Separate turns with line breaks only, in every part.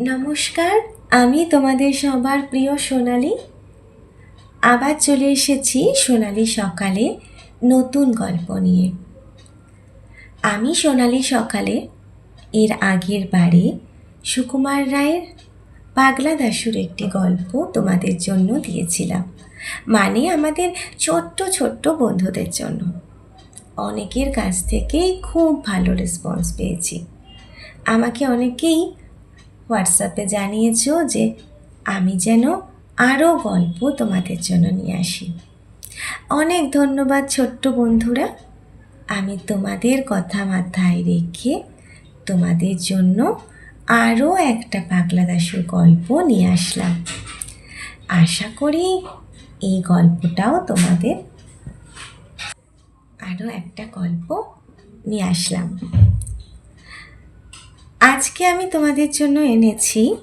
নমস্কার, আমি তোমাদের সবার প্রিয় সোনালি। আবার চলে এসেছি সোনালি সকালে নতুন গল্প নিয়ে। আমি সোনালি সকালে, এর আগের বারে সুকুমার রায়ের পাগলা দাসুর একটি গল্প তোমাদের জন্য দিয়েছিলাম। মানে আমাদের ছোট্ট ছোট্ট বন্ধুদের জন্য। অনেকের কাছ থেকেই খুব ভালো রেসপন্স পেয়েছি। আমাকে অনেকেই হোয়াটসঅ্যাপে জানিয়েছো যে আমি যেন আরও গল্প তোমাদের জন্য নিয়ে আসি। অনেক ধন্যবাদ ছোট্ট বন্ধুরা। আমি তোমাদের কথা মাথায় রেখে তোমাদের জন্য আরও একটা পাগলা দাসুর গল্প নিয়ে আসলাম। আশা করি এই গল্পটাও তোমাদের আরও একটা গল্প নিয়ে আসলাম। আজকে আমি তোমাদের জন্য এনেছি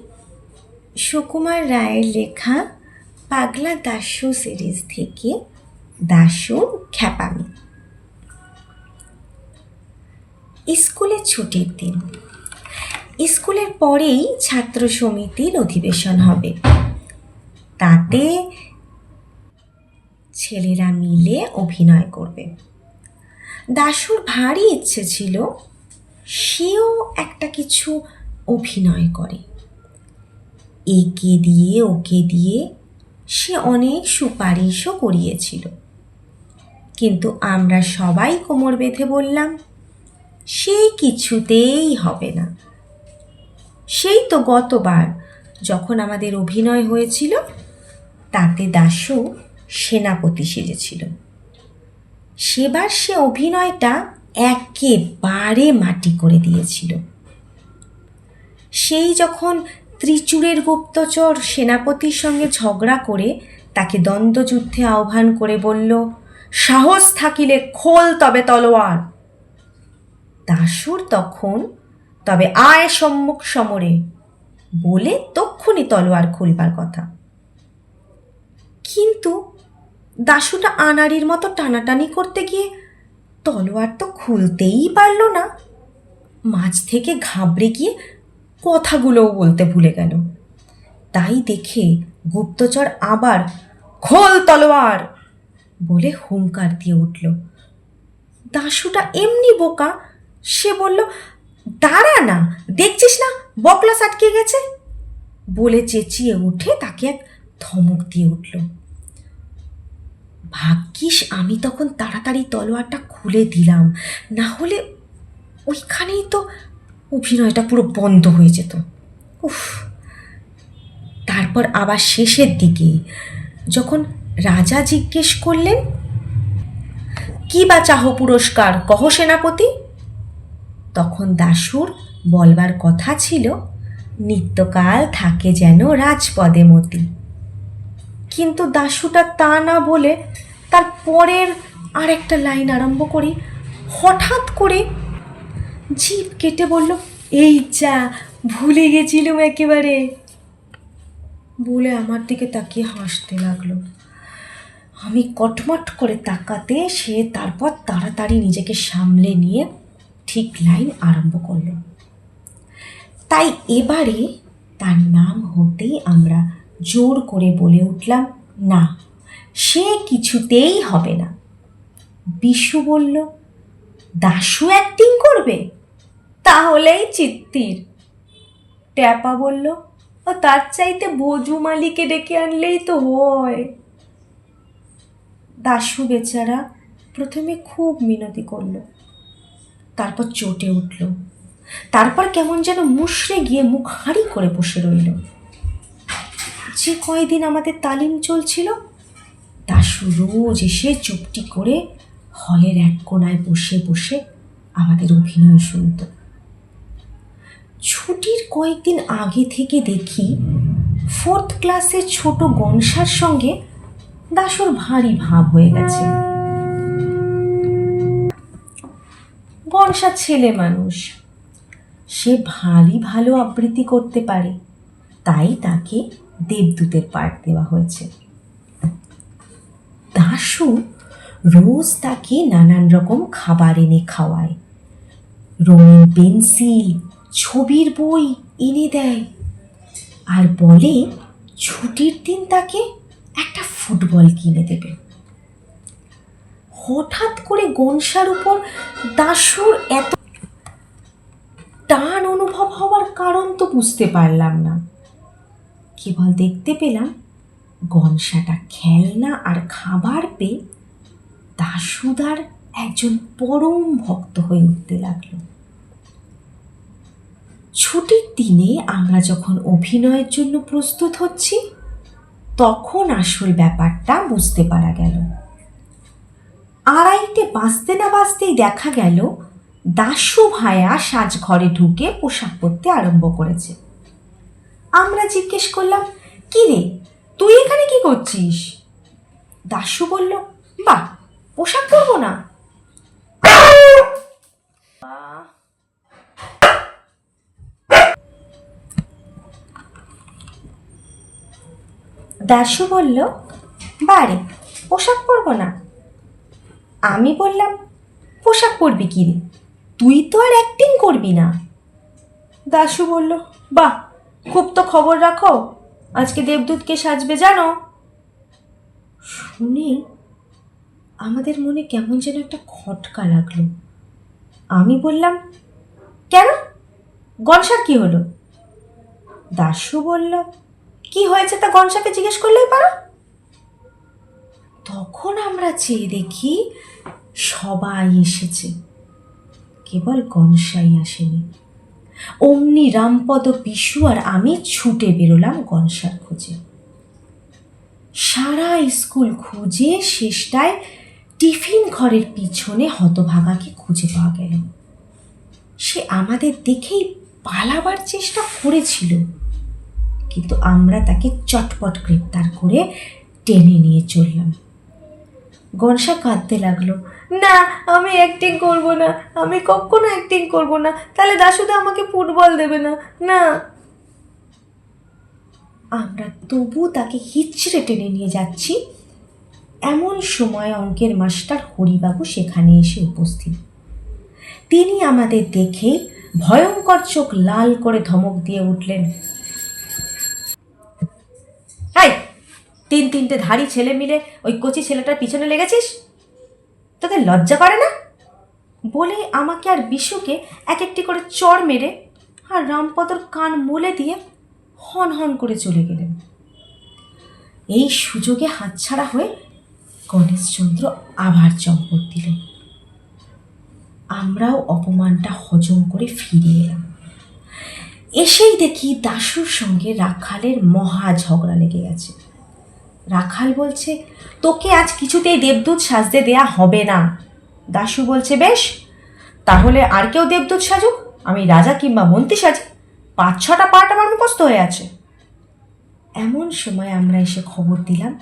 সুকুমার রায়ের লেখা পাগলা দাসু সিরিজ থেকে দাসু খ্যাপামি। স্কুলের ছুটির দিন। স্কুলের পরেই ছাত্র সমিতির অধিবেশন হবে। তাতে ছেলেরা মিলে অভিনয় করবে। দাশুর ভারী ইচ্ছে ছিল সেও একটা কিছু অভিনয় করে। একে দিয়ে, ওকে দিয়ে সে অনেক সুপারিশও করিয়েছিল। কিন্তু আমরা সবাই কোমর বেঁধে বললাম, সেই কিছুতেই হবে না। সেই তো গতবার যখন আমাদের অভিনয় হয়েছিল, তাতে দাসু সেনাপতি সেজেছিল। সেবার সে অভিনয়টা একেবারে মাটি করে দিয়েছিল। সেই যখন ত্রিচুরের গুপ্তচর সেনাপতির সঙ্গে ঝগড়া করে তাকে দ্বন্দ্বযুদ্ধে আহ্বান করে বলল, সাহস থাকিলে খোল তবে তলোয়ার। দাসুর তখন, তবে আয় সম্মুখ সমরে। বলে তক্ষুনি তলোয়ার খুলবার কথা। কিন্তু দাশুটা আনাড়ির মতো টানাটানি করতে গিয়ে তলোয়ার তো খুলতেই পারল না। মাঝ থেকে ঘাবড়ে গিয়ে কথাগুলোও বলতে ভুলে গেল। তাই দেখে গুপ্তচর আবার, খোল তলোয়ার! বলে হুঙ্কার দিয়ে উঠল। দাশুটা এমনি বোকা। সে বলল, দাঁড়া না, দেখছিস না বকলাস আটকে গেছে? বলে চেঁচিয়ে উঠে তাকে এক ধমক দিয়ে উঠল। ভাগ্যিস আমি তখন তাড়াতাড়ি তলোয়ারটা খুলে দিলাম। না হলে ওইখানেই তো অভিনয়টা পুরো বন্ধ হয়ে যেত। উফ। তারপর আবার শেষের দিকে যখন রাজা জিজ্ঞেস করলেন, কি বা চাহ পুরস্কার? কহ সেনাপতি? তখন দাসুর বলবার কথা ছিল, নিত্যকাল থাকে যেন রাজপদে মতি। কিন্তু দাশুটা তা না বলে তার পরের আর একটা লাইন আরম্ভ করি। হঠাৎ করে জিভ কেটে বলল, এই যা, ভুলে গেছিলুম একেবারে। বলে আমার দিকে তাকিয়ে হাসতে লাগল। আমি কটমট করে তাকাতে সে তারপর তাড়াতাড়ি নিজেকে সামলে নিয়ে ঠিক লাইন আরম্ভ করল। তাই এবারে তার নাম হতেই আমরা জোর করে বলে উঠলাম, না, সে কিছুতেই হবে না। বিশু বলল, দাশু অ্যাক্টিং করবে? তাহলেই চিত্তির। ট্যাপা বলল, ও, তার চাইতে বজু মালিকে ডেকে আনলেই তো হয়। দাশু বেচারা প্রথমে খুব মিনতি করল, তারপর চটে উঠল, তারপর কেমন যেন মুশড়ে গিয়ে মুখ হাঁড়ি করে বসে রইল। যে কয়দিন আমাদের তালিম চলছিল দাশু রোজ এসে চুপটি করে হলের এক কোনায় বসে বসে আমাদের অভিনয় শুনত। ছুটির কয়েকদিন আগে থেকে দেখি ফোর্থ ক্লাসের ছোট গনসার সঙ্গে দাসুর ভারী ভাব হয়ে গেছে। গনসা ছেলে মানুষ, সে ভারী ভালো আবৃত্তি করতে পারে, তাই তাকে দেবদূতের পাঠ দেওয়া হয়েছে। দাশু রোজ তাকে নানান রকম খাবার এনে খাওয়ায়। রঙিন পেন্সিল, ছবির বই এনে দেয়। আর বলে, ছুটির দিন তাকে একটা ফুটবল কিনে দেবে। হঠাৎ করে গনসার উপর দাসুর এত টান অনুভব হওয়ার কারণ তো বুঝতে পারলাম না। কেবল দেখতে পেলাম গনসাটা খেলনা আর খাবার পেয়ে দাসুদার একজন পরম ভক্ত হয়ে উঠতে লাগল। ছুটির দিনে আমরা যখন অভিনয়ের জন্য প্রস্তুত হচ্ছি, তখন আসল ব্যাপারটা বুঝতে পারা গেল। আড়াইটে বাঁচতে না বাঁচতেই দেখা গেল দাসু ভায়া সাজঘরে ঢুকে পোশাক পরতে আরম্ভ করেছে। আমরা জিজ্ঞেস করলাম, কি রে, তুই এখানে কি করছিস? দাসু বলল, বাহ, পোশাক পরবো না। দাসু বলল, বারে, পোশাক পরবো না। আমি বললাম, পোশাক পরবি কি রে? তুই তো আর অ্যাক্টিং করবি না। দাসু বলল, বাহ খুব তো খবর রাখো। আজকে দেবদূতকে সাজবে জানো? শুনে, আমাদের মনে কেমন যেন একটা খটকা লাগল। আমি বললাম, কেন? গনসার কি হলো? দাসু বলল, কি হয়েছে তা গনসাকে জিজ্ঞেস করলেই পারো। তখন আমরা চেয়ে দেখি সবাই এসেছে। কেবল গনসাই আসেনি। অমনি রামপদ পিসু আর আমি ছুটে বেরোলাম গনসার খোঁজে। সারা স্কুল খুঁজে শেষটায় টিফিন ঘরের পিছনে হতভাগাকে খুঁজে পাওয়া গেল। সে আমাদের দেখেই পালাবার চেষ্টা করেছিল, কিন্তু আমরা তাকে চটপট গ্রেপ্তার করে টেনে নিয়ে চললাম। গনসা কাঁদতে লাগল। না, আমি অ্যাক্টিং করব না। আমি কখনো অ্যাক্টিং করব না। তাহলে দাসুদা আমাকে ফুটবল দেবে না। না। আমরা তবু তাকে হিচড়ে টেনে নিয়ে যাচ্ছি। এমন সময় অঙ্কের মাস্টার হরিবাবু সেখানে এসে উপস্থিত। তিনি আমাদের দেখে ভয়ঙ্কর চোখ লাল করে ধমক দিয়ে উঠলেন। তিন তিনটে ধাড়ি ছেলে মিলে ওই কচি ছেলেটার পিছনে লেগেছিস? তোদের লজ্জা করে না? বলে আমাকে আর বিশুকে এক একটি করে চড় মেরে আর রামপদর কান মুলে দিয়ে হন হন করে চলে গেলেন। এই সুযোগে হাতছাড়া হয়ে গণেশচন্দ্র আবার চম্পট দিলেন। আমরাও অপমানটা হজম করে ফিরে এলাম। এসেই দেখি দাশুর সঙ্গে রাখালের মহা ঝগড়া লেগে গেছে। রাখাল বলছে, তোকে আজ কিছুতেই দেবদূত সাজতে দেয়া হবে না। দাশু বলছে, বেশ, তাহলে আর কেউ দেবদূত সাজুক? আমি রাজা কিংবা মন্ত্রী সাজি, পাঁচ ছটা পার্ট আমার মুখস্থ হয়ে আছে। এমন সময় আমরা এসে খবর দিলাম,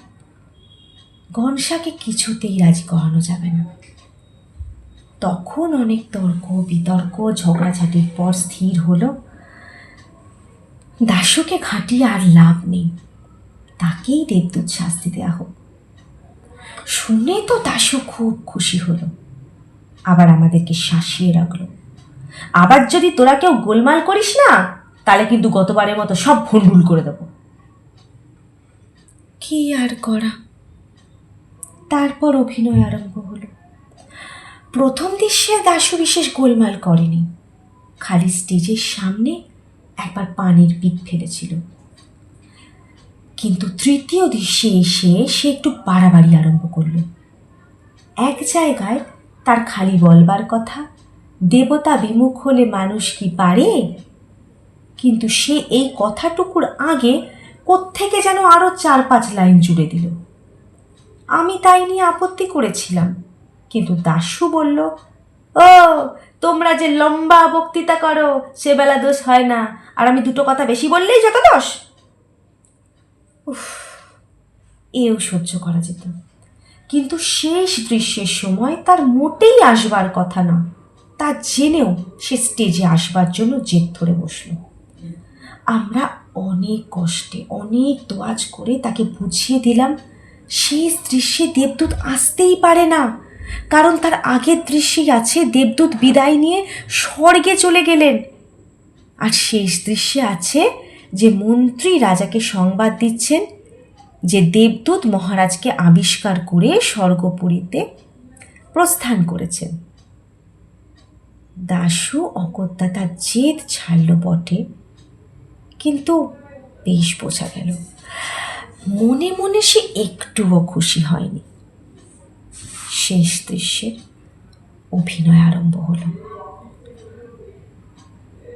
গনসাকে কিছুতেই রাজি করানো যাবে না। তখন অনেক তর্ক, বিতর্ক, ঝগড়াঝাটির পর স্থির হলো। দাশুকে খাটিয়ে আর লাভ নেই। তাকেই দেবদূত শাস্তি দেওয়া হোক। শুনে তো দাশু খুব খুশি হলো। আবার আমাদেরকে শাসিয়ে রাখল। আবার যদি তোরা কেউ গোলমাল করিস না তাহলে কিন্তু গতবারের মতো সব ভুলভুল করে দেবো। কি আর করা? তারপর অভিনয় আরম্ভ হলো। প্রথম দৃশ্যে দাশু বিশেষ গোলমাল করেনি। খালি স্টেজের সামনে একবার পানির পিক ফেলেছিল। কিন্তু তৃতীয় দৃশ্যে এসে সে একটু বাড়াবাড়ি আরম্ভ করল। এক জায়গায় তার খালি বলবার কথা, দেবতা বিমুখ হলে মানুষ কি পারে? কিন্তু সে এই কথাটুকুর আগে কোত্থেকে যেন আরও চার পাঁচ লাইন জুড়ে দিল। আমি তাই নিয়ে আপত্তি করেছিলাম, কিন্তু দাশু বলল, ও, তোমরা যে লম্বা বক্তৃতা করো, সে বেলা দোষ হয় না। আর আমি দুটো কথা বেশি বললেই যত দোষ। উফ, এও সহ্য করা যেত। কিন্তু শেষ দৃশ্যের সময় তার মোটেই আসবার কথা না। তা জেনেও সে স্টেজে আসবার জন্য জেদ ধরে বসল। আমরা অনেক কষ্টে, অনেক দোয়াজ করে তাকে বুঝিয়ে দিলাম, শেষ দৃশ্যে দেবদূত আসতেই পারে না। কারণ তার আগের দৃশ্যেই আছে দেবদূত বিদায় নিয়ে স্বর্গে চলে গেলেন। আর শেষ দৃশ্যে আছে যে মন্ত্রী রাজাকে সংবাদ দিচ্ছেন, যে দেবদূত মহারাজকে আবিষ্কার করে স্বর্গপুরীতে প্রস্থান করেছেন। দাশু অকত্যা তার জেদ ছাড়ল বটে, কিন্তু বেশ বোঝা গেল, মনে মনে সে একটুও খুশি হয়নি। শেষ দৃশ্যের অভিনয় আরম্ভ হলো।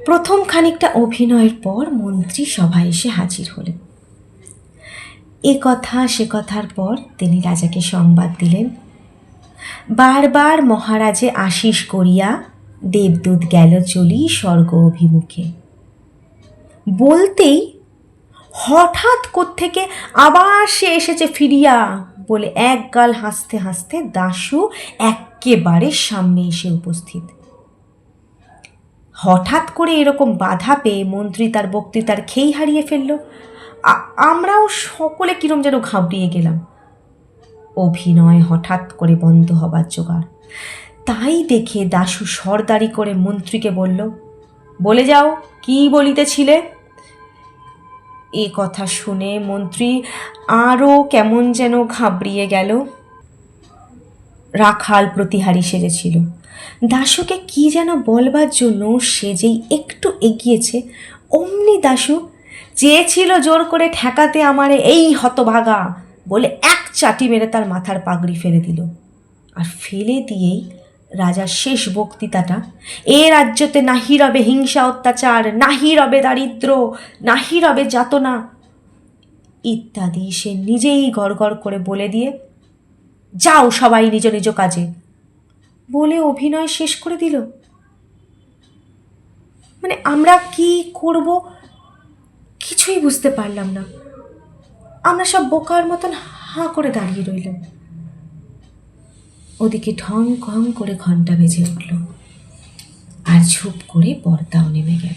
প্রথম খানিকটা অভিনয়ের পর মন্ত্রী সভায় এসে হাজির হলেন। এ কথা, সে কথার পর তিনি রাজাকে সংবাদ দিলেন। বারবার মহারাজে আশিস করিয়া দেবদূত গেল চলি স্বর্গ অভিমুখে। বলতেই হঠাৎ থেকে আবার সে এসেছে ফিরিয়া বলে এক গাল হাসতে হাসতে দাশু একেবারে সামনে এসে উপস্থিত। হঠাৎ করে এরকম বাধা পেয়ে মন্ত্রী তার বক্তৃতার খেই হারিয়ে ফেলল। আমরাও সকলে কিরম যেন ঘাবড়িয়ে গেলাম। অভিনয় হঠাৎ করে বন্ধ হবার জোগাড়। তাই দেখে দাশু সর্দারি করে মন্ত্রীকে বলল, বলে যাও, কি বলিতেছিলে? এ কথা শুনে মন্ত্রী আরও কেমন যেন ঘাবড়িয়ে গেল। রাখাল প্রতিহারী সেজেছিল। দাশুকে কি যেন বলবার জন্য সে যেই একটু এগিয়েছে, অমনি দাশু চেয়েছিল জোর করে ঠেকাতে আমারে এই হতভাগা বলে এক চাটি মেরে তার মাথার পাগড়ি ফেলে দিল। আর ফেলে দিয়েই রাজার শেষ বক্তৃতাটা, এ রাজ্যতে নাহি রবে হিংসা অত্যাচার, নাহি রবে দারিদ্র, নাহি রবে যাতনা ইত্যাদি সে নিজেই গড়গড় করে বলে দিয়ে যাও সবাই নিজ নিজ কাজে। বলে অভিনয় শেষ করে দিল। মানে আমরা কি করব কিছুই বুঝতে পারলাম না। আমরা সব বোকার মতন হাঁ করে দাঁড়িয়ে রইলাম। ওদিকে ঢং কং করে ঘণ্টা বেজে উঠল। আর ঝুপ করে পর্দাও নেমে গেল।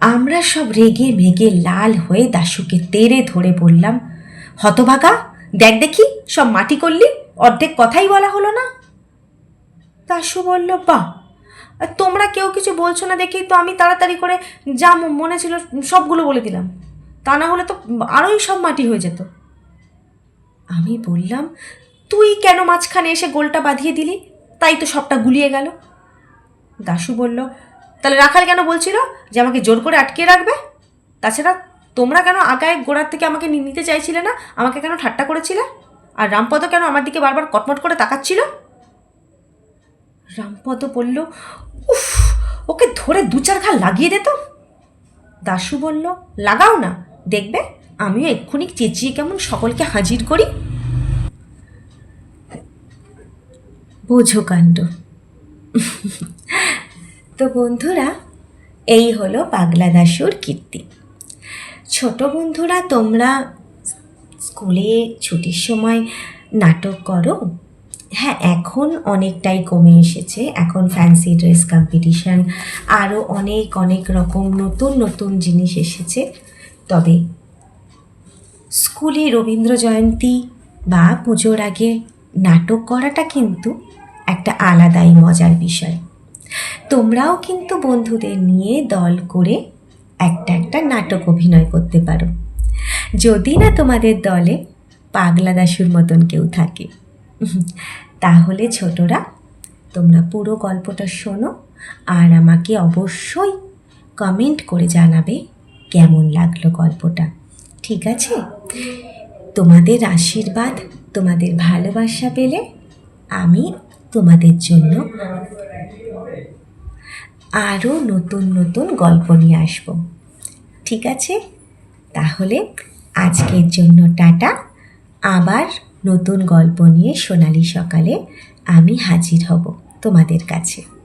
আমরা সব রেগে মেগে লাল হয়ে দাশুকে তেড়ে ধরে বললাম হতভাগা? দেখ দেখি, সব মাটি করলি, অর্ধেক কথাই বলা হলো না? দাশু বলল বাহ! তোমরা কেউ কিছু বলছো না দেখেই তো আমি তাড়াতাড়ি করে যা মনে ছিল সবগুলো বলে দিলাম। তা না হলে তো আরোই সব মাটি হয়ে যেত। আমি বললাম, তুই কেন মাঝখানে এসে গোলটা বাঁধিয়ে দিলি? তাই তো সবটা গুলিয়ে গেল। দাশু বলল, তাহলে রাখাল কেন বলছিল যে আমাকে জোর করে আটকে রাখবে? তাছাড়া তোমরা কেন আগায় গোড়ার থেকে আমাকে নিতে চাইছিলে না? আমাকে কেন ঠাট্টা করেছিলে? আর রামপদ কেন আমার দিকে বারবার কটমট করে তাকাচ্ছিল? রামপদ বলল, উফ, ওকে ধরে দু চার ঘা লাগিয়ে দে তো। দাশু বলল, লাগাও না। দেখবে, আমিও এক্ষুনি চেঁচিয়ে কেমন সকলকে হাজির করি। বোঝো কাণ্ড। তো বন্ধুরা, এই হলো পাগলা দাশুর কীর্তি। ছোট বন্ধুরা, তোমরা স্কুলে ছুটির সময় নাটক করো? হ্যাঁ এখন অনেকটাই কমে এসেছে। এখন ফ্যান্সি ড্রেস কম্পিটিশান আরও অনেক অনেক রকম নতুন নতুন জিনিস এসেছে। তবে স্কুলে রবীন্দ্র জয়ন্তী বা পুজোর আগে নাটক করাটা কিন্তু একটা আলাদাই মজার বিষয়। তোমরাও কিন্তু বন্ধুদের নিয়ে দল করে একটা একটা নাটক অভিনয় করতে পারো। যদি না তোমাদের দলে পাগলা দাসুর মতন কেউ থাকে তাহলে ছোটরা, তোমরা পুরো গল্পটা শোনো আর আমাকে অবশ্যই কমেন্ট করে জানাবে কেমন লাগল গল্পটা। ঠিক আছে? তোমাদের আশীর্বাদ, তোমাদের ভালোবাসা পেলে আমি তোমাদের জন্য আরও নতুন নতুন গল্প নিয়ে আসব। ঠিক আছে? তাহলে আজকের জন্য টাটা। আবার নতুন গল্প নিয়ে সোনালি সকালে আমি হাজির হব তোমাদের কাছে।